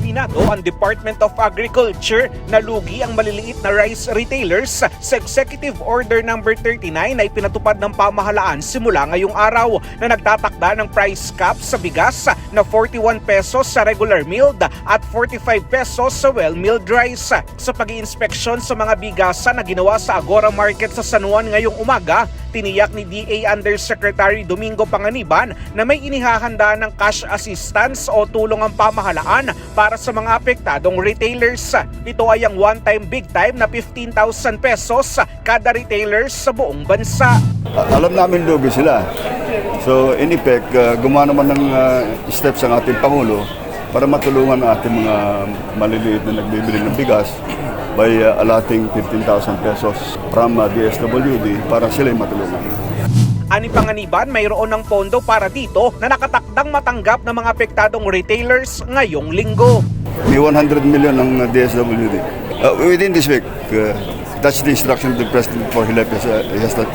Aminado ang Department of Agriculture na lugi ang maliliit na rice retailers sa Executive Order number 39 na ipinatupad ng pamahalaan simula ngayong araw na nagtatakda ng price cap sa bigas na 41 pesos sa regular milled at 45 pesos sa well-milled rice. Sa pag-iinspeksyon sa mga bigasan na ginawa sa Agora Market sa San Juan ngayong umaga, tiniyak ni DA Undersecretary Domingo Panganiban na may inihahanda ng cash assistance o tulong ang pamahalaan para sa mga apektadong retailers. Ito ay ang one-time big time na 15,000 pesos kada retailers sa buong bansa. Alam namin lugi sila. So in effect, uh, gumawa naman ng uh, steps ang ating Pangulo para matulungan ang ating mga maliliit na nagbibili ng bigas by uh, allotting 15,000 pesos from uh, DSWD para sila matulungan. Ani Panganiban, mayroon ng pondo para dito na nakatakdang matanggap ng mga apektadong retailers ngayong linggo. May 100 million ng uh, DSWD. Uh, within this week, uh, that's the instruction the President for he left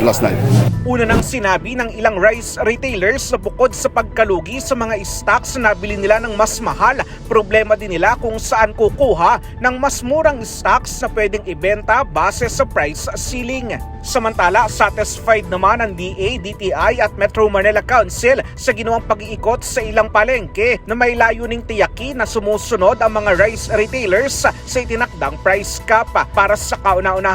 last night. Una nang sinabi ng ilang rice retailers na bukod sa pagkalugi sa mga stocks na nabili nila ng mas mahal, problema din nila kung saan kukuha ng mas murang stocks na pwedeng ibenta base sa price ceiling. Samantala, satisfied naman ang DA, DTI at Metro Manila Council sa ginawang pag-iikot sa ilang palengke na may layuning tiyakin na sumusunod ang mga rice retailers sa itinakdang price cap. Para sa kauna-unahan